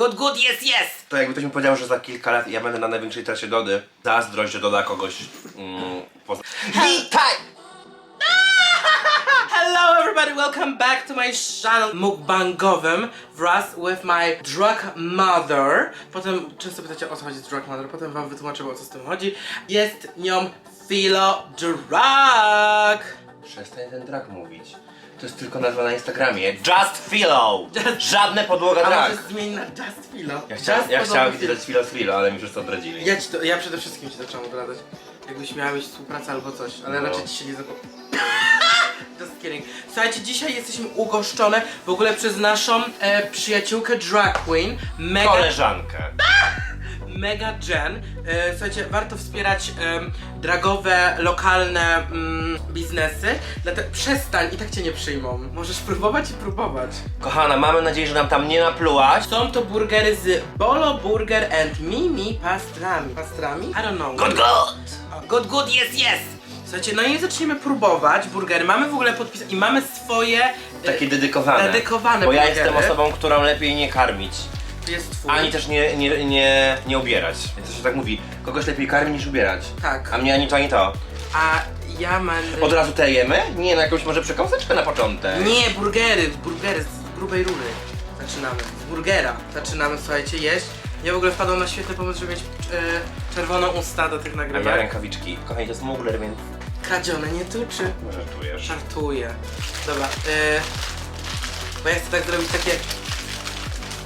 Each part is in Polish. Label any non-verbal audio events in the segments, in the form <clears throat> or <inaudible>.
Good, good, yes, yes! To jakby ktoś mi powiedział, że za kilka lat ja będę na największej trasie Dody, zazdrość, że doda kogoś mm, poza... Witaj! <laughs> Hello everybody, welcome back to my channel mukbangowym wraz with my drug mother. Potem często pytacie o co chodzi z drug mother, potem wam wytłumaczę o co z tym chodzi. Jest nią Philo Drug. Przestań ten drag mówić. To jest tylko nazwa na Instagramie. Just Philo! Żadne podłoga A drag! może zmień na Just Philo. Ja chciałem, ja chciałem widać Philo z Philo, ale mi wszyscy odradzili. Ja, ci to, ja przede wszystkim ci zacząłem odradzać. Jakbyś miała mieć współpracę albo coś, ale No. raczej ci się nie zapomnę. <laughs> Just kidding. Słuchajcie, dzisiaj jesteśmy ugoszczone w ogóle przez naszą e, przyjaciółkę drag queen, Mega, Koleżankę. <laughs> Mega Jen. E, słuchajcie, warto wspierać dragowe, lokalne mm, biznesy. Dlatego przestań, i tak cię nie przyjmą. Możesz próbować i próbować. Kochana, mamy nadzieję, że nam tam nie naplułaś. Są to burgery z Bolo Burger and Mimi pastrami. Pastrami? I don't know. Good, good! Good, good, yes, yes! Słuchajcie, no i zaczniemy próbować burgery. Mamy w ogóle podpis i mamy swoje. Takie e, dedykowane. Dedykowane Bo ja burgery. jestem osobą, którą lepiej nie karmić. Jest twój. Ani też nie, nie, nie, nie ubierać. Więc to się tak mówi. Kogoś lepiej karmi niż ubierać. Tak. A mnie ani to, ani to. A ja mam. Od razu te jemy? Nie, na jakąś może przekąseczkę na początek. Nie, burgery, burgery z grubej rury. Zaczynamy. Z burgera. Zaczynamy, słuchajcie, jeść. Ja w ogóle wpadłam na świetny pomysł, żeby mieć e, czerwoną usta do tych A ja nagrywek. rękawiczki. Kochani, to jest mugler, więc Kradzione, nie tuczy. może czujesz. Żartuję. Dobra, e, bo ja chcę tak zrobić takie.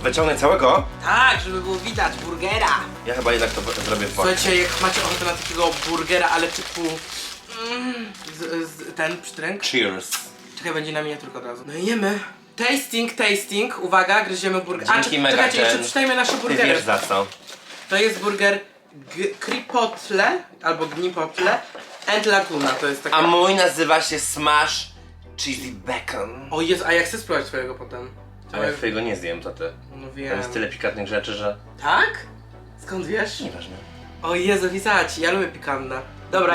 Wyciągnę całego? Tak, żeby było widać burgera. Ja chyba jednak to w- zrobię w boku. Słuchajcie, jak macie ochotę na takiego burgera, ale typu... Mm, z, z, ten przytręk? Cheers. Czekaj, będzie na miniaturkę od razu. No i jemy. Tasting, tasting. Uwaga, gryziemy burger. Dzięki, czy- Mega czekajcie, jeszcze przeczytajmy nasze Ty burgery. wiesz za co. To jest burger g- Kripotle, albo Gnipotle and Laguna, to jest. A mój nazywa się Smash Cheesy Bacon. O jest, a ja chcę spróbować twojego potem. A ja twojego nie zjem, to ty. No Tam wiem. jest tyle pikantnych rzeczy, że... Tak? Skąd wiesz? Nieważne. O Jezu, Wizaci, ja lubię pikantne. Dobra,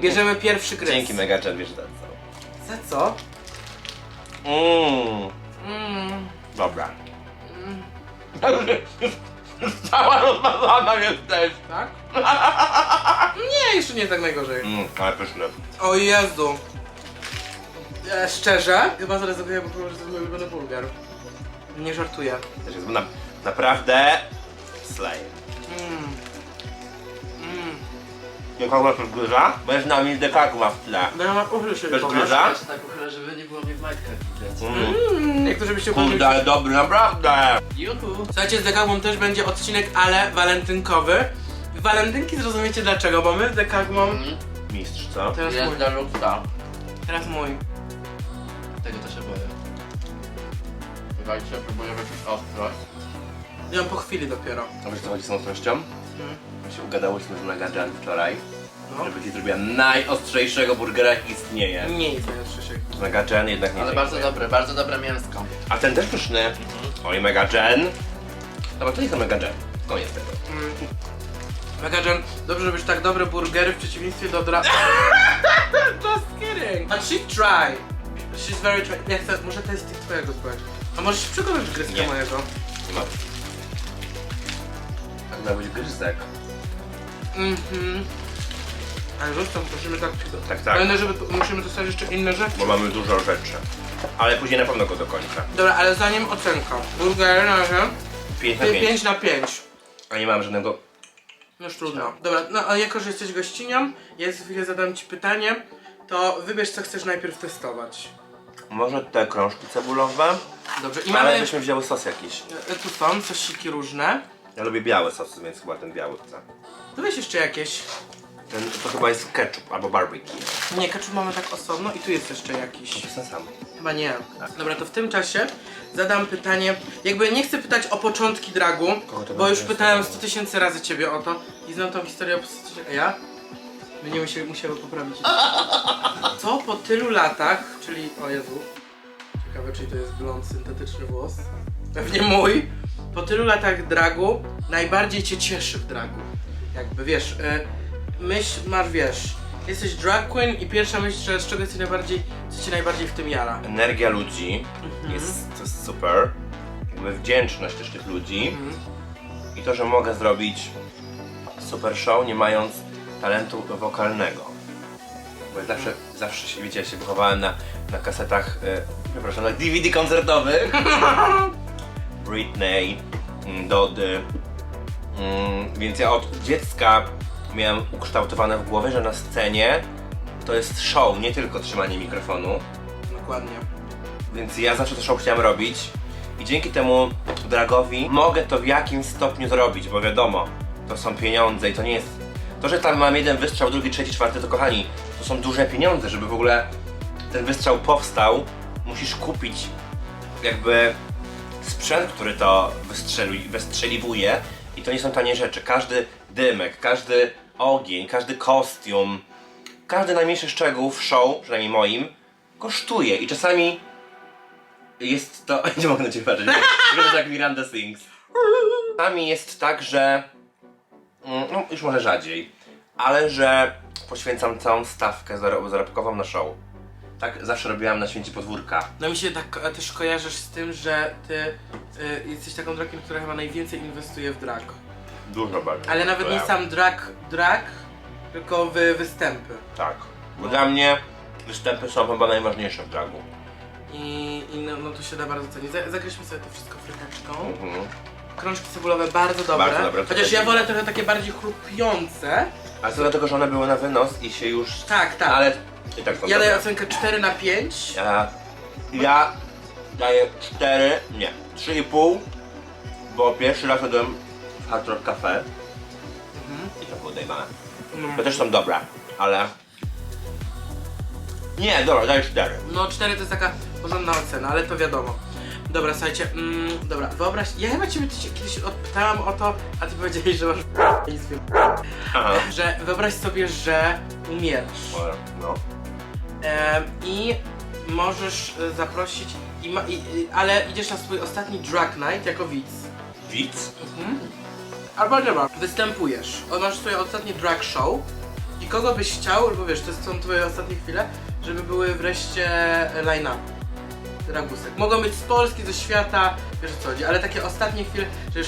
bierzemy pierwszy gryz. Dzięki Mega Jet, wiesz za co. Za co? Mmm. Mm. Dobra. <laughs> Cała rozmazana jesteś. Tak? Nie, jeszcze nie jest tak najgorzej. Mmm, ale pyszne. O Jezu. E, szczerze? Chyba bo powiem, że to jest mój ulubiony burger. Nie żartuję. Też jest na, naprawdę... Slay. Mm. Mm. Nie kochasz gryza? Bo jest na mildepaku ma w tle. No ja mam uchyl się Bez pokaż. gryza? Ja się tak uchylę, żeby nie było mnie w majtkach widać. Mm. Mm, Niektórzy byście Kurde, ale dobry, naprawdę. Juhu! Słuchajcie, z Dekagmą też będzie odcinek, ale walentynkowy. Walentynki zrozumiecie dlaczego, bo my z Dekagmą... Mm. Mistrz, co? Teraz Jest mój. dla Luxa. Teraz mój. Czekajcie, próbuję wyczuć ostrość. Ja po chwili dopiero. A wiesz co chodzi z ostrością? Mm. My się ugadałyśmy z Mega Jan wczoraj, No. żeby ci zrobiła najostrzejszego burgera jaki istnieje. Nie jest najostrzejszy. Mega Jan jednak nie Ale dziękuję. bardzo dobre, bardzo dobre mięsko. A ten też pyszny. Oj, Mega Jen. Dobra, to jest to Mega Jen. Koniec tego. Mm. Megagen, dobrze robisz tak dobre burgery w przeciwieństwie do dra... <laughs> Just kidding! But she try. She's very try. Ja chcę, może to jest tych twojego spróbować. A możesz przekonać gryzka Nie. mojego. Nie ma. Tak ma być gryzek. Mhm. Ale zostaw, musimy tak... Tak, tak. Będę, żeby tu, musimy dostać jeszcze inne rzeczy. Bo mamy dużo rzeczy. Ale później na pewno go dokończę. Dobra, ale zanim ocenka. Burgery na razie 5 na 5. 5 na 5. A nie mamy żadnego... No już trudno. Dobra, no a jako, że jesteś gościnią, ja za chwilę zadam ci pytanie, to wybierz co chcesz najpierw testować. Może te krążki cebulowe? Dobrze, i Ale mamy... byśmy wzięły sos jakiś. E, Tu są sosiki różne. Ja lubię białe sosy, więc chyba ten biały chcę. Tu weź jeszcze jakieś. Ten, to chyba jest ketchup albo barbecue. Nie, ketchup mamy tak osobno i tu jest jeszcze jakiś. To jest ten sam. Chyba nie. Dobra, to w tym czasie zadam pytanie. Jakby nie chcę pytać o początki dragu, Kogo to bo już pytałem 100 interesowało? tysięcy razy ciebie o to i znam tą historię o 100 tysięcy. A ja? Będziemy się musiały poprawić. Co po tylu latach, czyli o Jezu. Ciekawe, czy to jest blond syntetyczny włos. Pewnie mój. Po tylu latach dragu najbardziej cię cieszy w dragu. Jakby wiesz, y, myśl, masz wiesz, jesteś drag queen i pierwsza myśl, że z czego jesteś najbardziej, co cię najbardziej w tym jara. Energia ludzi jest, to jest super. jakby wdzięczność też tych ludzi Mhm. i to, że mogę zrobić super show, nie mając talentu wokalnego. Bo ja zawsze, zawsze się, wiecie, ja się wychowałem na, na kasetach, e, przepraszam, na DVD koncertowych. <laughs> Britney, mm, Dody. Mm, więc ja od dziecka miałem ukształtowane w głowie, że na scenie to jest show, nie tylko trzymanie mikrofonu. Dokładnie. Więc ja zawsze to show chciałem robić i dzięki temu dragowi mogę to w jakimś stopniu zrobić, bo wiadomo, to są pieniądze i to nie jest... To, że tam mam jeden wystrzał, drugi, trzeci, czwarty, to kochani, to są duże pieniądze, żeby w ogóle ten wystrzał powstał, musisz kupić jakby sprzęt, który to wystrzeli, wystrzeliwuje i to nie są tanie rzeczy. Każdy dymek, każdy ogień, każdy kostium, każdy najmniejszy szczegół w show, przynajmniej moim, kosztuje i czasami jest to... <laughs> Nie mogę na ciebie patrzeć, <laughs> wygląda jak Miranda Sings. Czasami jest tak, że... mm, No, już może rzadziej, ale że poświęcam całą stawkę zaro- zarobkową na show. Tak zawsze robiłam na święcie podwórka. No mi się tak e, też kojarzysz z tym, że ty y, jesteś taką dragiem, która chyba najwięcej inwestuje w drag. Dużo bardzo. Ale nawet nie sam drag, drag, tylko w występy. Tak. Bo dla mnie występy są chyba najważniejsze w dragu. I, i no, no to się da bardzo cenić. Za- Zagryźmy sobie to wszystko fryteczką. Mhm. Krążki cebulowe bardzo dobre. Bardzo dobre, to Chociaż ja wolę trochę takie bardziej chrupiące. Ale to dlatego, że one były na wynos i się już... Tak, tak. Ale i tak są Ja daję ocenkę 4 na 5. Ja, ja daję 4, nie, 3,5, bo pierwszy raz jadłem w Hard Rock Cafe Mhm. i to było. No. To też są dobre, ale... Nie, dobra, daję 4. No 4 to jest taka porządna ocena, ale to wiadomo. Dobra, słuchajcie, mm, dobra, wyobraź, ja chyba ciebie ci- kiedyś odpytałam o to, a ty powiedziałeś, że masz <laughs> nic wiem. Aha. Że wyobraź sobie, że umierasz No. em, i możesz e, zaprosić, i ma, i, i, ale idziesz na swój ostatni drag night jako widz. Widz? Albo nie ma. Występujesz, o, masz swoje ostatnie drag show i kogo byś chciał, bo wiesz, to są twoje ostatnie chwile, żeby były wreszcie line-up dragusek. Mogą być z Polski, ze świata, wiesz o co chodzi, ale takie ostatnie chwile, że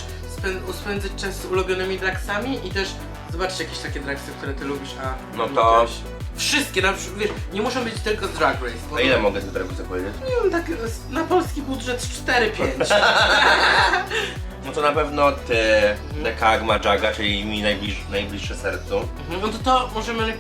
spędzić czas z ulubionymi dragsami i też zobaczyć jakieś takie dragsy, które ty lubisz, a No to- lubiłeś. Wszystkie, na przykład, wiesz, nie muszą być tylko z Drag Race. bo A ile mogę z dragu powiedzieć? Nie wiem, tak na polski budżet 4-5. <laughs> <laughs> No to na pewno ty, Dekagma Jaga, czyli mi najbliż, najbliższe sercu. Mhm, No to to możemy,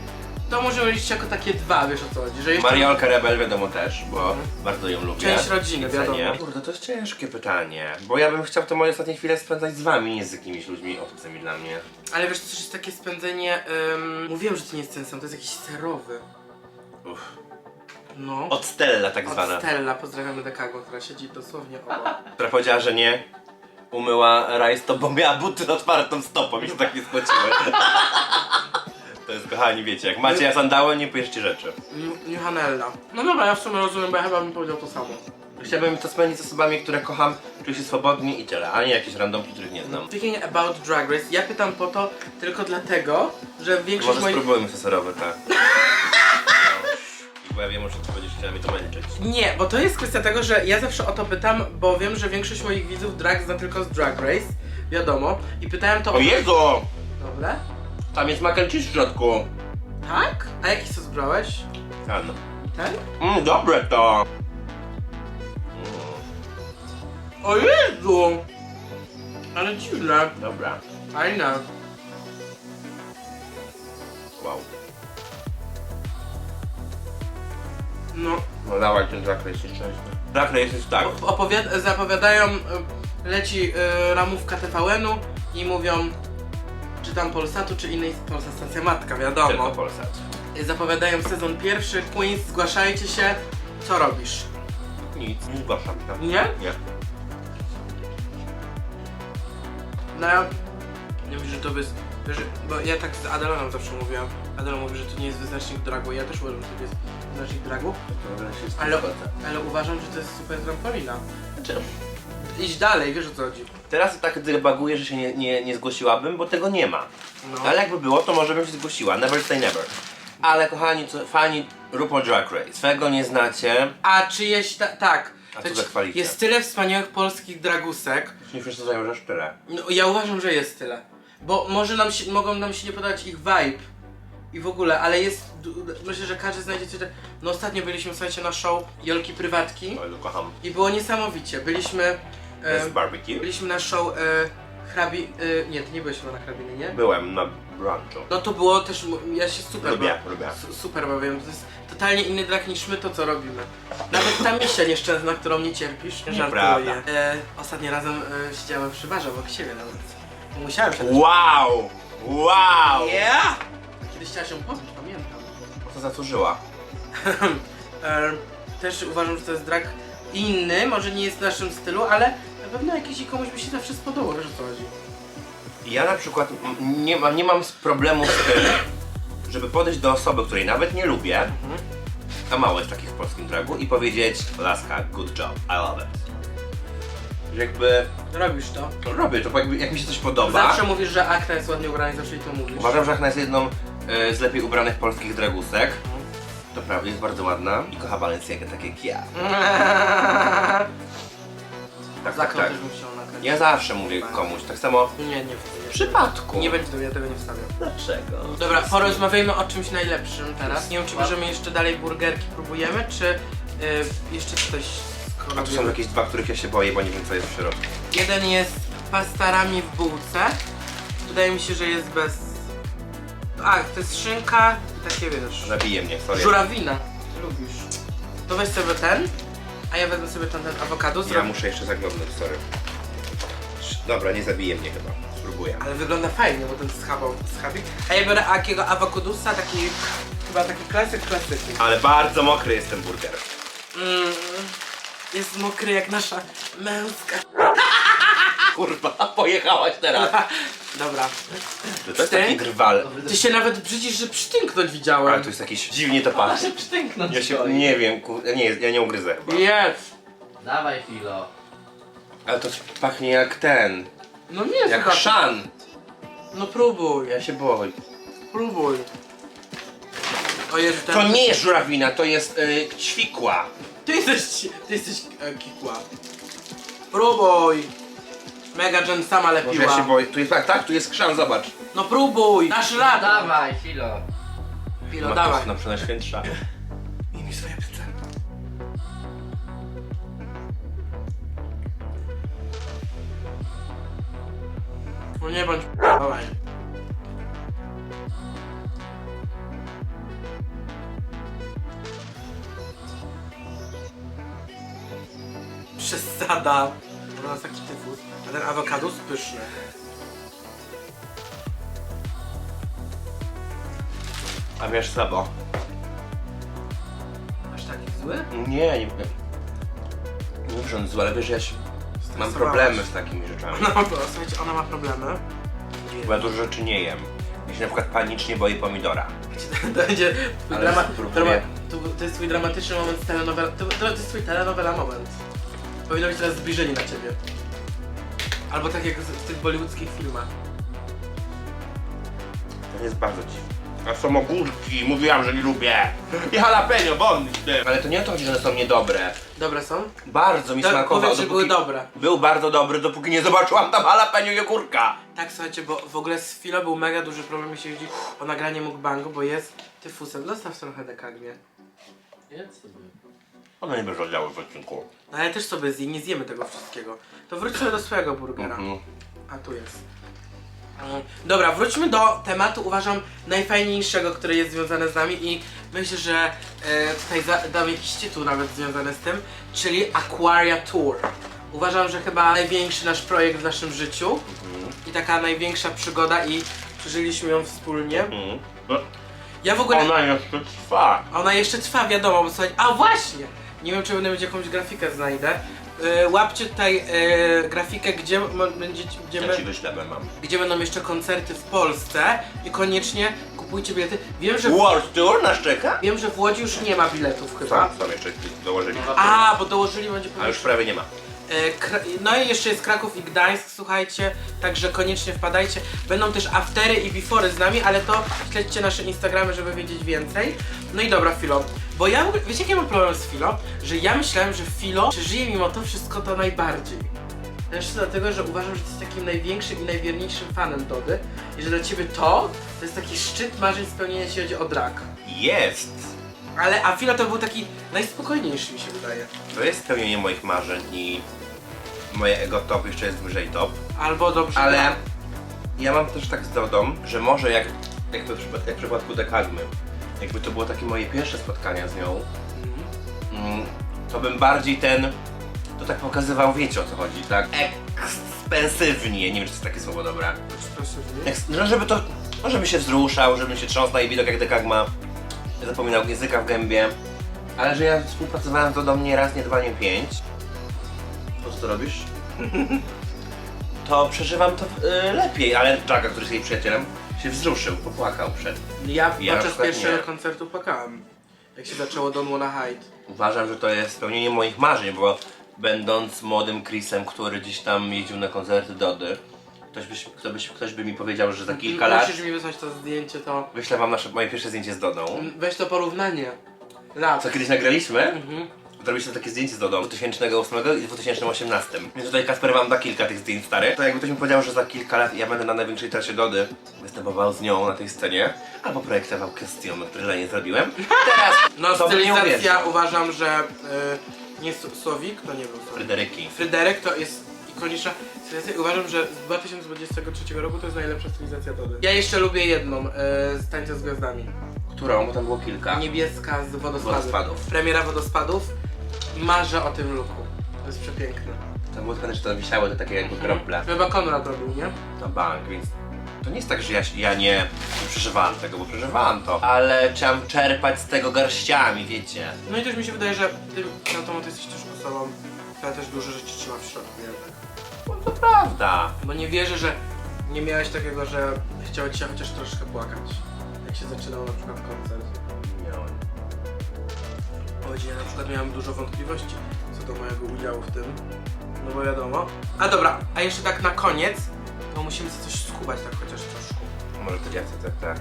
to możemy liczyć jako takie dwa, wiesz o co chodzi, że jeszcze... Mariolka Rebel wiadomo też, bo bardzo ją lubię. Część rodziny, Cenię. wiadomo. Kurde, to jest ciężkie pytanie, bo ja bym chciał te moje ostatnie chwile spędzać z wami, nie z jakimiś ludźmi obcymi dla mnie. Ale wiesz, to też jest takie spędzenie. ym, mówiłem, że to nie jest ten sam, to jest jakiś serowy. Uff. No. Od Stella tak zwana, Od Stella, pozdrawiamy Dekago, która siedzi dosłownie obok. która powiedziała, że nie umyła rajstop, bo miała buty z otwartą stopą i się tak nie spłaciły. <laughs> To jest, kochani, wiecie, jak macie sandały, nie bierzcie rzeczy. New- Newhanella. No dobra, ja w sumie rozumiem, bo ja chyba bym powiedział to samo. Chciałbym to spędzić z osobami, które kocham, czuję się swobodnie i tyle, a nie jakieś randomki, których nie znam. Speaking about Drag Race, ja pytam po to tylko dlatego, że większość Może moich... spróbujmy seserowy, tak. <laughs> No. Bo ja wiem, że ty będziesz chciała mnie to męczyć. Nie, bo to jest kwestia tego, że ja zawsze o to pytam, bo wiem, że większość moich widzów drag zna tylko z Drag Race, wiadomo. I pytałem to O Jezu! Dobre? Tam jest mac and cheese w środku. Tak? A jaki sos brałeś? Ten. Ten? Mmm, dobre to. O Jezu! Ale dziwne. Dobra. Fajne. Wow. No, No dawaj ten Race jeszcze. Race jest tak. op- opowiad- zapowiadają, y, leci y, ramówka TVN-u i mówią, czy tam Polsatu, czy innej Polsa stacja matka, Tylko wiadomo. Polsat. Zapowiadają sezon pierwszy, Queens, zgłaszajcie się. Co robisz? Nic, nie zgłaszam się. Nie? Nie. No ja... Nie mówię, że to jest... Że, bo ja tak z Adeloną zawsze mówiłam. Adela mówi, że to nie jest wyznacznik dragu. Ja też uważam, że to jest wyznacznik dragu. Ale, ale uważam, że to jest super trampolina. Znaczy, idź dalej, wiesz o co chodzi. Teraz tak dybaguję, że się nie, nie, nie zgłosiłabym, bo tego nie ma. No. Ale jakby było, to może bym się zgłosiła. Never say never. Ale kochani, co, fani RuPaul Drag Race, swego nie znacie. A czyjeś, ta, tak, A co ci- za? Jest tyle wspaniałych polskich dragusek. Nie przesadzają, że szczere. No, ja uważam, że jest tyle. Bo może nam się, mogą nam się nie podobać ich vibe i w ogóle, ale jest. du- Myślę, że każdy znajdzie coś. tak- No ostatnio byliśmy słuchajcie na show Jolki Prywatki Oj, to kocham. i było niesamowicie. Byliśmy. Jest barbecue? byliśmy na show e, hrabi. E, nie, ty nie byłeś chyba na hrabiny, nie? Byłem na brunchu. No to było też. Ja się super Lubię, ba- lubię. su- Super bawiłem. To jest totalnie inny drag niż my to co robimy. Nawet ta misia nieszczęsna, którą nie cierpisz. Nieprawda. E, ostatnim razem e, siedziałem przy barze obok siebie nawet. Musiałem się Wow! Wow! Yeah! Kiedyś chciałaś ją pobić, pamiętam. Co zasłużyła? <laughs> E, też uważam, że to jest drag inny, może nie jest w naszym stylu, ale na pewno jakiś i komuś by się zawsze spodobał, wiesz o co chodzi. Ja na przykład m- nie, ma, nie mam z problemu z tym, żeby podejść do osoby, której nawet nie lubię, a mało jest takich w polskim dragu, i powiedzieć Laska, good job, I love it. Że Jakby Robisz to. no robię to, bo jakby, jak mi się coś podoba. Zawsze mówisz, że akta jest ładnie ubrana i zawsze jej to mówisz. Uważam, że Achna jest jedną e, z lepiej ubranych polskich dragusek. To prawda, jest bardzo ładna i kocha Balenciagę tak jak ja. <laughs> Tak, tak, tak. też bym chciał nakręcić. Ja zawsze mówię komuś, tak samo Nie, nie, nie. w przypadku. Nie będzie, ja tego nie wstawiam. Dlaczego? Dobra, porozmawiajmy o czymś najlepszym teraz. Nie wiem, czy bierzemy jeszcze dalej burgerki, próbujemy, czy y, jeszcze coś A tu są jakieś dwa, których ja się boję, bo nie wiem co jest w środku. Jeden jest pastarami w bułce. Wydaje mi się, że jest bez... A, to jest szynka i takie wiesz... Zabije mnie, sorry. Żurawina. Lubisz. To weź sobie ten, a ja wezmę sobie ten, ten awokado. Ja Zrobię... muszę jeszcze zaglądnąć, sorry. Dobra, nie zabije mnie chyba. Spróbuję. Ale wygląda fajnie, bo ten schabał, schabik. A ja biorę takiego awokadusa, taki... Chyba taki klasyk klasyki. Ale bardzo mokry jest ten burger. Mm, jest mokry jak nasza męska. Kurwa, <laughs> pojechałaś teraz. <laughs> Dobra. To jest taki grwal. Ty się nawet brzydzisz, że przytynknąć widziałem. Ale to jest jakiś dziwnie to pachnie. <laughs> przytęknąć Ja się nie wiem, kur... ja nie, ja nie ugryzę chyba. Jest. Dawaj filo. Ale to pachnie jak ten, No nie jest jak chyba- szan. No próbuj, Ja się boję. próbuj. O Jezu, ten... To nie jest żurawina, to jest y, ćwikła. Ty jesteś, ty jesteś e, kikła. Próbuj. Mega Jen sama Może lepiła. ja się boję. Tu jest tak, tak, tu jest krzan, zobacz. No próbuj. Dasz radę. Dawaj filo. Pilo, dawaj. No, najświętsza. I mi swoje pizzę. No nie bądź dawaj. Przesada. Pyszny. A wiesz co, bo? Aż taki zły? Nie, nie wiem. Nie wiem, że on zły, ale wiesz, ja się... Mam Stresowałaś. problemy z takimi rzeczami. Ona ma, słuchajcie, ona ma problemy. Bo ja dużo rzeczy nie jem. Ja się na przykład panicznie boję pomidora. To będzie twój Ale drama, spróbuję. drama, to, to jest twój dramatyczny moment z telenowela. To, to, to jest twój telenowela moment. Powinno być teraz zbliżenie na ciebie. Albo tak jak w tych bollywoodzkich filmach. To jest bardzo dziwne. A są ogórki, mówiłam, że nie lubię. I jalapeno, bądź. Ale to nie o to chodzi, że one są niedobre. Dobre są? Bardzo mi Do, smakowało. powiedz, że były dobre. Był bardzo dobry, dopóki nie zobaczyłam tam jalapeno i ogórka. Tak, słuchajcie, bo w ogóle z Filo był mega duży problem, jeśli chodzi o nagranie mukbangu, bo jest tyfusem. Zostaw trochę dekagnie. Jedz sobie. One nie będzie oddziały w odcinku. No ale też sobie zje, nie zjemy tego wszystkiego. To wróćmy do swojego burgera. Mhm. A tu jest. Mm, Dobra, wróćmy do tematu, uważam, najfajniejszego, który jest związany z nami i myślę, że e, tutaj za, dam jakiś tytuł nawet związany z tym, czyli Aquaria Tour. Uważam, że chyba największy nasz projekt w naszym życiu i taka największa przygoda i przeżyliśmy ją wspólnie. Mhm. No, Ja w ogóle... Ona jeszcze trwa. Ona jeszcze trwa, wiadomo, bo słuchaj, a właśnie! Nie wiem, czy będę mieć jakąś grafikę znajdę. E, łapcie tutaj e, grafikę, gdzie, mo- będzie, gdzie, Ja ci wyślemy mam. gdzie będą jeszcze koncerty w Polsce i koniecznie kupujcie bilety. Wiem, że w, World Tour nas czeka? wiem, że w Łodzi już nie ma biletów chyba. Sam, sam jeszcze dołożyli. A, bo dołożyli będzie A już prawie nie ma. E, No i jeszcze jest Kraków i Gdańsk, słuchajcie, także koniecznie wpadajcie. Będą też aftery i befory z nami, ale to śledźcie nasze Instagramy, żeby wiedzieć więcej. No i dobra, Filo, bo ja, wiecie jaki mam problem z Filo? Że ja myślałem, że Filo przeżyje mimo to wszystko to najbardziej. Też dlatego, że uważam, że jesteś takim największym i najwierniejszym fanem Dody i że dla ciebie to, to jest taki szczyt marzeń spełnienia, jeśli chodzi o drag. Jest! Ale a Filo to był taki najspokojniejszy mi się wydaje. To jest spełnienie moich marzeń i moje ego top jeszcze jest wyżej top. Albo dobrze. Ale ja mam też tak z Dodą, że może jak, jak, to, jak w przypadku Dekagmy, jakby to było takie moje pierwsze spotkania z nią, Mhm. mm, to bym bardziej ten, to tak pokazywał, wiecie o co chodzi, tak? Ekspensywnie, nie wiem czy to jest takie słowo dobre. Ekspresywnie. Eks- no żeby to, no żeby się wzruszał, żeby się trząsł na jej widok jak Dekagma, zapominał języka w gębie. Ale że ja współpracowałem z Dodą nie raz, nie dwa, nie pięć. Po co to robisz? <laughs> to przeżywam to y, lepiej, ale Jaga, który jest jej przyjacielem, się wzruszył, popłakał przed. Ja, Ja podczas pierwszego nie. koncertu płakałem. Jak się zaczęło Don't Wanna Hide. Uważam, że to jest spełnienie moich marzeń, bo będąc młodym Chrisem, który gdzieś tam jeździł na koncerty Dody, ktoś by, ktoś, by, ktoś by mi powiedział, że za kilka lat Musisz mi wysłać to zdjęcie, to... wyślę wam nasze, moje pierwsze zdjęcie z Dodą. Weź to porównanie. Lat. Co kiedyś nagraliśmy? Mhm. Zrobiliśmy takie zdjęcie z Dodą 2008 i 2018. Więc tutaj Kasper wam da kilka tych zdjęć stary. To jakby ktoś mi powiedział, że za kilka lat ja będę na największej trasie Dody występował z nią na tej scenie, albo projektował Question, który nie zrobiłem. Teraz No to bym nie stylizacja uważam, że... Y, nie Su- Słowik, to nie był Słowik. Fryderyki. Fryderyk to jest ikoniczna stylizacja. Uważam, że z 2023 roku to jest najlepsza stylizacja Dody. Ja jeszcze lubię jedną, y, z Tańca z Gwiazdami. Którą? Bo tam było kilka. Niebieska z wodospadów. Wodospadów. Premiera wodospadów. Marzę o tym looku. To jest przepiękne. Tam było tylko, że to wisiały te takie jakby krople. Chyba Konrad robił, nie? To bank, więc to nie jest tak, że ja, ja nie, przeżywałem tego, bo przeżywałem to. Ale chciałem czerpać z tego garściami, wiecie. No i też mi się wydaje, że ty na to jesteś też osobą, która też dużo rzeczy trzyma w środku jednak. No to prawda. Bo nie wierzę, że nie miałeś takiego, że chciało ci się chociaż troszkę płakać. Jak się zaczynał na przykład koncert. Chodzi, ja na przykład miałem dużo wątpliwości co do mojego udziału w tym. No bo wiadomo. A dobra, a jeszcze tak na koniec, to musimy sobie coś skubać tak chociaż troszkę. Może to ja chcę tak.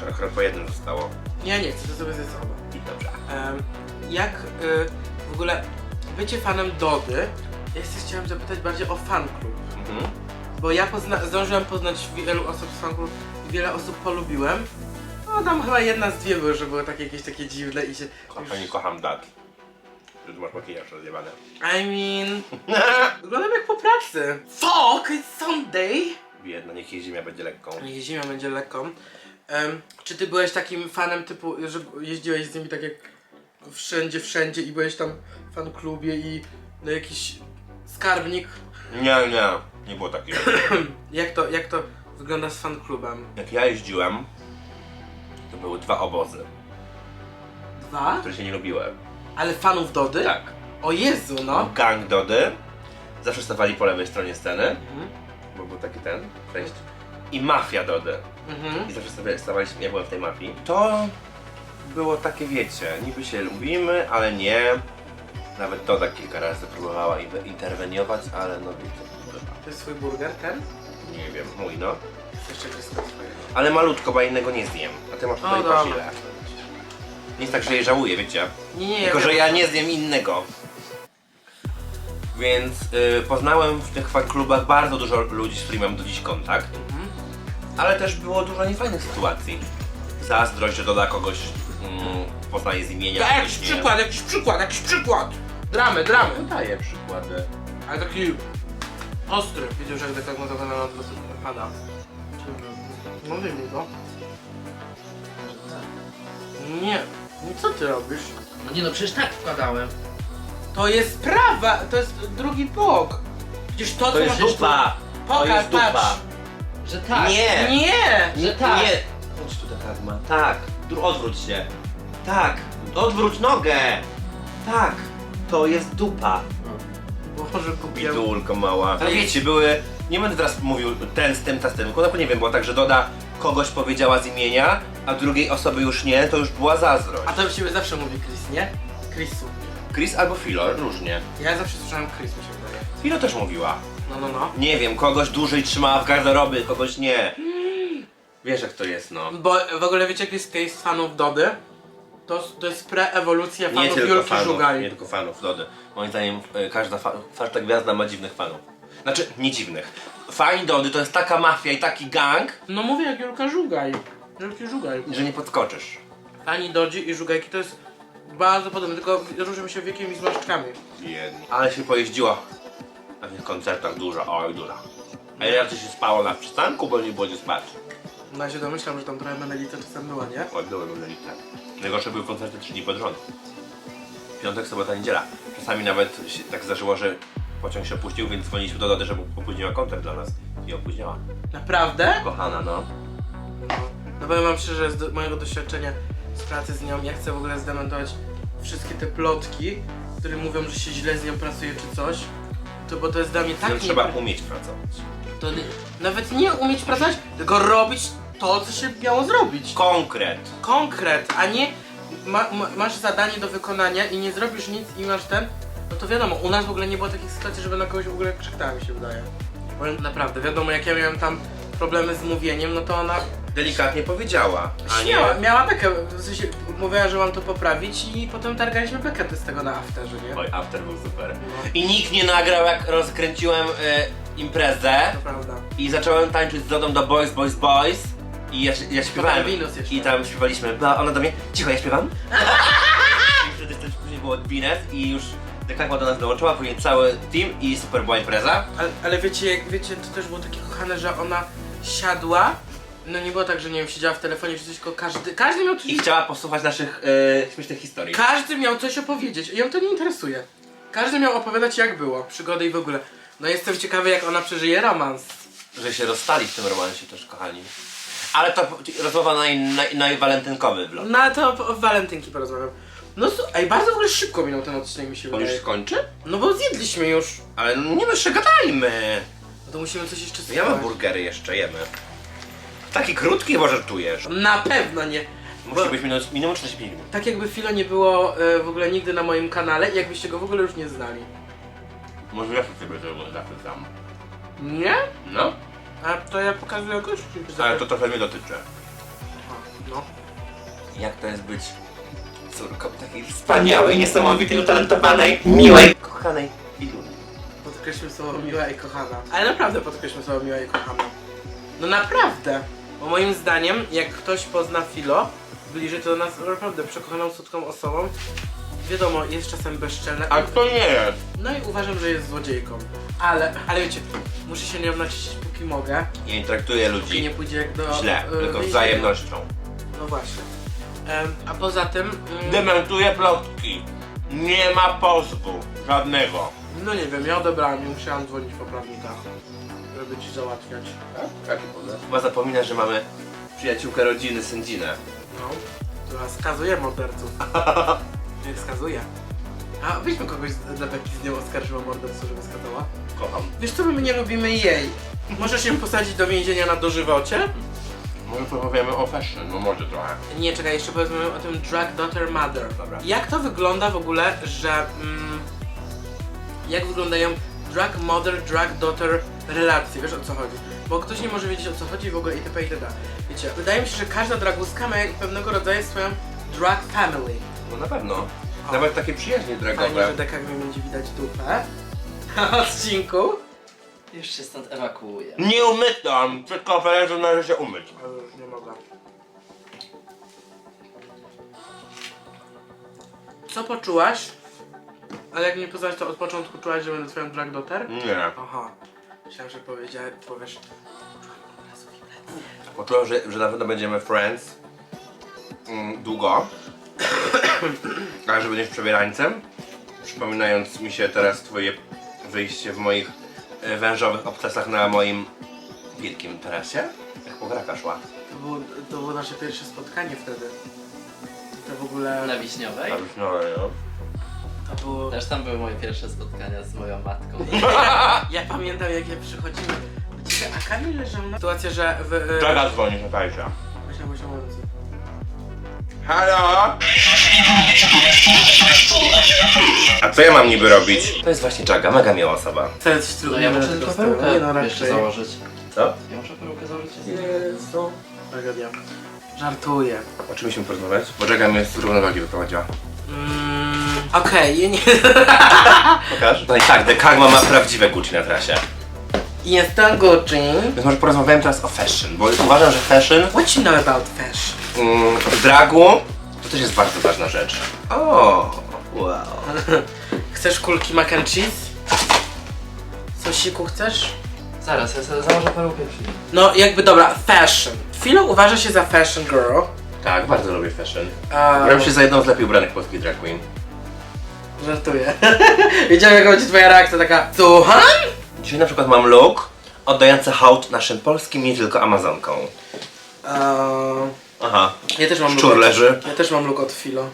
Że akurat po jednym zostało. Nie, nie chcę, to sobie zjeść oba. I dobrze. Em, jak y, w ogóle bycie fanem Dody, ja się chciałem zapytać bardziej o fanklub. Mhm. Bo ja pozna- zdążyłem poznać wielu osób z fanklub i wiele osób polubiłem. No tam chyba jedna z dwie były, że były takie jakieś takie dziwne i się... Kocham, nie kocham dat. Że tu masz makijaż rozjebany. I mean... <laughs> Wyglądam jak po pracy. Fuck, it's Sunday! Biedna, niech jej ziemia będzie lekką. Niech zima będzie lekką. Em, czy ty byłeś takim fanem typu, że jeździłeś z nimi tak jak wszędzie, wszędzie i byłeś tam w fanklubie i no jakiś skarbnik? Nie, nie. Nie było takiego. <clears throat> Jak to, jak to wygląda z fanklubem? Jak ja jeździłem, to były dwa obozy, Dwa? które się nie lubiłem. Ale fanów Dody? Tak. O Jezu, no. Gang Dody. Zawsze stawali po lewej stronie sceny, Mhm. bo był taki ten, przejść. I Mafia Dody. Mhm. I zawsze sobie stawaliśmy, ja byłem w tej mafii. To było takie, wiecie, niby się lubimy, ale nie. Nawet Doda kilka razy próbowała interweniować, ale no wiecie, To jest swój burger, ten? nie wiem, mój no. Jeszcze jest swojego. Ale malutko, bo ja innego nie zjem. A ty masz tutaj O, dobra. bazilę. Nie jest tak, że jej żałuję, wiecie. Nie, nie, Tylko, że wiem. ja nie zjem innego. Więc y, poznałem w tych klubach bardzo dużo ludzi, z którymi mam do dziś kontakt. Mhm. Ale też było dużo niefajnych sytuacji. Zazdrość, że doda kogoś, mm, poznaje z imienia. Ja, kogoś jakiś nie. przykład, jakiś przykład, jakiś przykład! Dramy, dramy. Daję przykłady. Ale taki ostry. Widzisz, jak tak można na odwrót pada. No wyjmij go. Nie. No co ty robisz? No nie no, przecież tak wkładałem. To jest prawa, to jest drugi bok. Przecież to, To co jest masz dupa! To Pokaż, jest dupa! patrz. Że tak. Nie! Nie! Że tak. Nie! Chodź tu do karma. Tak! Dru- Odwróć się! Tak! Odwróć nogę! Tak! To jest dupa! Boże, kupiłem. Bidulko mała. Ale wiecie, były... Nie będę teraz mówił ten z tym, ta z tym, tylko nie wiem, było tak, że Doda kogoś powiedziała z imienia, a drugiej osoby już nie, to już była zazdrość. A to w siebie zawsze mówi Chris, nie? Chrisu. Chris albo Philo, różnie. Ja zawsze słyszałem Chris, mi się wydaje. Filo też mówiła. No, no, no. Nie wiem, kogoś dłużej trzymała w garderobie, kogoś nie. Wiesz jak to jest, no. Bo w ogóle wiecie jaki jest case fanów Dody? To, to jest preewolucja Nie fanów tylko Julki fanów, nie tylko fanów Dody. Moim zdaniem e, każda, fa każda gwiazda ma dziwnych fanów. Znaczy, nie dziwnych. Fani Dody to jest taka mafia i taki gang, No mówię jak Julka Żugaj. Julki Żugaj. że nie podskoczysz. Ani Dodzi i Żugajki to jest bardzo podobne, tylko różnią się wiekiem i zmarszczkami. Jedni. Ale się pojeździła na tych koncertach dużo, oj dużo. A ile razy się spało na przystanku, bo nie było gdzie spać. No ja się domyślam, że tam trochę menelita czasem była, nie? Oj, na listę. Najgorsze były koncerty 3 dni pod rząd. Piątek, sobota, niedziela. Czasami nawet się tak zdarzyło, że pociąg się opuścił, więc dzwoniliśmy do Dody, żeby opóźniła koncert dla nas. I opóźniała. Naprawdę? Kochana, no. No, powiem wam szczerze, z do, mojego doświadczenia z pracy z nią, ja chcę w ogóle zdementować wszystkie te plotki, które mówią, że się źle z nią pracuje czy coś. To, bo to jest dla mnie tak nie- trzeba umieć pracować. To nie, nawet nie umieć pracować, tylko robić to, co się miało zrobić. Konkret. Konkret, a nie ma, ma, masz zadanie do wykonania i nie zrobisz nic i masz ten. No to wiadomo, u nas w ogóle nie było takich sytuacji, żeby na kogoś w ogóle krzyknęła mi się wydaje. Bo naprawdę, wiadomo, jak ja miałem tam problemy z mówieniem, no to ona Delikatnie powiedziała, a nie... śmiała, miała bekę, w sensie mówiła, że mam to poprawić i potem targaliśmy bekę z tego na afterze, nie? Oj, after był super. No, I nikt nie nagrał, jak rozkręciłem e, imprezę to prawda. i zacząłem tańczyć z Dodą do Boys, Boys, Boys. I ja, ja śpiewałem. Potem Venus jeszcze. I tam śpiewaliśmy. Była ona do mnie, cicho, ja śpiewam. <laughs> I wtedy też później było Venus i już Dekakła do nas dołączyła, później cały team i super była impreza. Ale, ale wiecie, jak wiecie, to też było takie kochane, że ona siadła. No nie było tak, że nie wiem, siedziała w telefonie czy coś, tylko każdy, każdy miał coś, I chciała posłuchać naszych e, śmiesznych historii. każdy miał coś opowiedzieć i ją to nie interesuje. Każdy miał opowiadać jak było, przygody i w ogóle. No jestem ciekawy jak ona przeżyje romans. Że się rozstali w tym romansie też, kochani. Ale to rozmowa na, na, na walentynkowy vlog. No ale to o walentynki porozmawiam. No su- ej, bardzo w ogóle szybko minął ten odcinek mi się On już wydaje. się kończy? No bo zjedliśmy już. Ale no nie, no jeszcze gadajmy. No to musimy coś jeszcze Ja mam spróbować. burgery jeszcze, jemy. Taki krótki, może czujesz. Na pewno nie. Bo, Musi być minut, minimum 45 minut. tak jakby Filo nie było e, w ogóle nigdy na moim kanale i jakbyście go w ogóle już nie znali. Może ja sobie tego zapytam. Nie? No, A to ja pokazuję gości. ale to trochę mnie dotyczy. No. Jak to jest być córką takiej wspaniałej, niesamowitej, utalentowanej, miłej, kochanej Iluni. Podkreślmy słowo miła i kochana. Ale naprawdę podkreślmy słowo miła i kochana. No naprawdę. Bo moim zdaniem, jak ktoś pozna Filo bliżej, to nas naprawdę przekochaną, słodką osobą. Wiadomo, jest czasem bezczelna. A kto nie jest? No i uważam, że jest złodziejką. Ale, ale wiecie, muszę się nią naczyścić póki mogę. Ja nie traktuję Póki nie ludzi pójdzie jak do... źle, e, tylko więzienia. wzajemnością. No właśnie. A poza tym... mm, Dementuję plotki. Nie ma pozwu. Żadnego. no nie wiem, ja odebrałem i musiałam dzwonić po prawnika, żeby ci załatwiać. Jaki pozew? Chyba zapominasz, że mamy przyjaciółkę rodziny sędzinę. No, która skazuje morderców. <laughs> Niech skazuje. A weźmy kogoś z- dla Beki z nią oskarżyła morderstwo, żeby skazała. Kocham. Wiesz co, my nie lubimy jej. Możesz ją posadzić do więzienia na dożywocie? Może powiemy o fashion, no może trochę. Nie, czekaj, jeszcze powiedzmy o tym drag daughter mother. Dobra. Jak to wygląda w ogóle, że... Mm, jak wyglądają drag mother, drag daughter relacje, wiesz o co chodzi? Bo ktoś nie może wiedzieć o co chodzi w ogóle itp. itd. Wiecie, wydaje mi się, że każda draguska ma pewnego rodzaju swoją drag family. No na pewno. Nawet takie przyjaźnie Fajnie, dragowe. że dekak mi będzie widać dupę <laughs> na odcinku. Już się stąd ewakuuję. Nie umytam, przed konferencją należy się umyć. Ale już nie mogę. Co poczułaś? Ale jak mnie poznałaś, to od początku czułaś, że będę twoją drag daughter? Nie. Aha. Myślałem, że powiedziałeś, powiesz... Poczułem, że, że na pewno będziemy friends mm, długo. <clears throat> Ale że będziesz przebierańcem. Przypominając mi się teraz twoje wyjście w moich wężowych obcasach na moim wielkim tarasie. Jak pograka szła. To było, to było nasze pierwsze spotkanie wtedy. To w ogóle... Na Wiśniowej? Tak, no, no. To było... Też tam były moje pierwsze spotkania z moją matką. <laughs> Ja pamiętam jak ja przychodzimy ciebie, a Kamil leżał na... Sytuacja, że w... Draga dzwoni, czekajcie. Właśnie. Halo? A co ja mam niby robić? To jest właśnie Jaga, mega miła osoba. Co jest coś No ja muszę tylko perukę no, jeszcze założyć. Co? Ja muszę perukę założyć. Jezu. Tragedia. Żartuję. O czym musimy porozmawiać? Bo Jaga mnie z równowagi wyprowadziła. Mm, Okej, okay, nie. <laughs> Pokaż? No i tak, The Kagma ma prawdziwe Gucci na trasie. Jestem Gucci. Więc może porozmawiamy teraz o fashion, bo uważam, że fashion What you know about fashion? mm, w dragu to też jest bardzo ważna rzecz. O, wow. <laughs> Chcesz kulki mac and cheese? Sosiku chcesz? Zaraz, ja sobie założę perukę przyjdę. No jakby dobra, fashion. Philo uważa się za fashion girl. Tak, bardzo lubię fashion. A, Uważam się za jedną z lepiej ubranych polskich drag queen. żartuję. <laughs> Wiedziałem jaka będzie twoja reakcja taka Słucham? Dzisiaj na przykład mam look oddający hołd naszym polskim, nie tylko Amazonkom. Eee, Aha, ja też mam szczur look leży. Ja też mam look od Philo.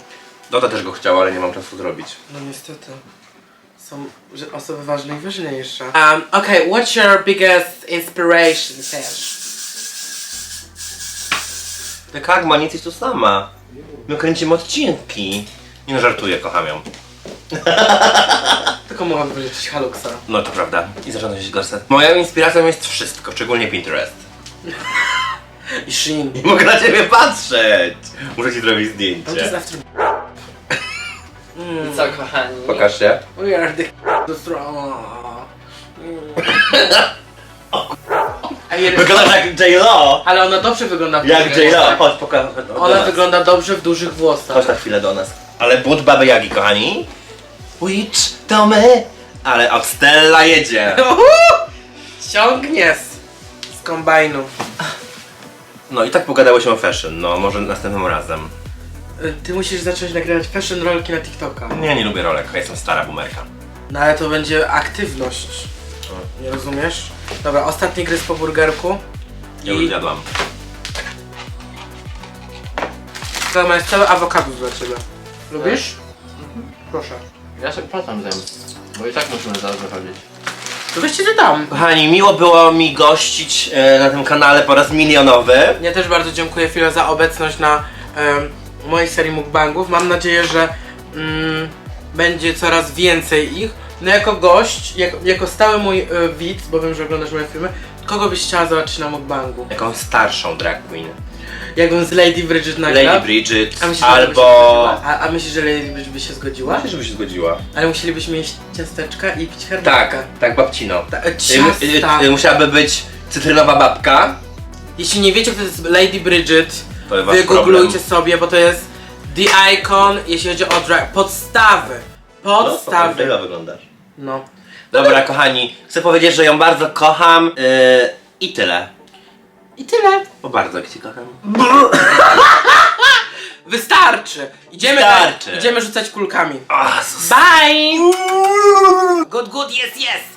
Dota też go chciała, ale nie mam czasu zrobić. No niestety. Są że- osoby ważne i ważniejsze. Um, okay, what's your biggest inspiration też? The Kagma nic jest tu sama. My kręcimy odcinki. Nie no, żartuję, kocham ją. <laughs> Tylko mogłabym powiedzieć Haluxa. No to prawda. I zacząłem nosić gorset. Moją inspiracją jest wszystko, szczególnie Pinterest. <laughs> I Shein. Nie mogę na ciebie patrzeć! Muszę ci zrobić zdjęcie. after... Co kochani? Pokaż się. We are the... the strong. Ej, Wyglądasz jak J-Lo! Ale ona dobrze wygląda w Jak dużych J-Lo! włosach. Chodź, pokaż. do Ona nas. wygląda dobrze w dużych włosach. Chodź na chwilę do nas. Ale but baby Jagi, kochani. Witch, to my. Ale od Stella jedzie. Ciągnie z, z kombajnu. No i tak pogadałyśmy o fashion, no może następnym razem. Y, Ty musisz zacząć nagrywać fashion rolki na TikToka. Nie, nie lubię rolek, ja jestem stara boomerka. No ale to będzie aktywność. Nie rozumiesz? Dobra, ostatni gryz po burgerku. Ja już zjadłam. to jest cały awokado dla ciebie. Lubisz? Proszę. Ja sobie potem zjem. Bo i tak musimy zaraz wychodzić. To weźcie ty tam. Kochani, miło było mi gościć e, na tym kanale po raz milionowy. Ja też bardzo dziękuję Filo za obecność na em, mojej serii mukbangów. Mam nadzieję, że mm, będzie coraz więcej ich. No jako gość, jako, jako stały mój y, widz, bo wiem, że oglądasz moje filmy, kogo byś chciała zobaczyć na mukbangu? Jakąś starszą drag queen. Jakbym z Lady Bridget nagrał? Lady Bridget, A myślisz, że by się albo... zgodziła? A, a myślisz, że Lady Bridget by się zgodziła? Myślę, żeby się zgodziła. Ale musielibyśmy jeść ciasteczka i pić herbatkę. Tak, tak babcino. Ta, e, Y, ciasta. y, y, musiałaby być cytrynowa babka. Jeśli nie wiecie, kto to jest Lady Bridget, To jest wasz wygooglujcie problem. sobie, bo to jest the icon, jeśli chodzi o drag. Podstawy. No, Podstawy. tyle wyglądasz. No. Dobra, kochani, chcę powiedzieć, że ją bardzo kocham yy, i tyle. I tyle. Bo bardzo cię kocham. <laughs> Wystarczy. Idziemy Wystarczy. Idziemy rzucać kulkami. Bye! Good, good, yes, yes!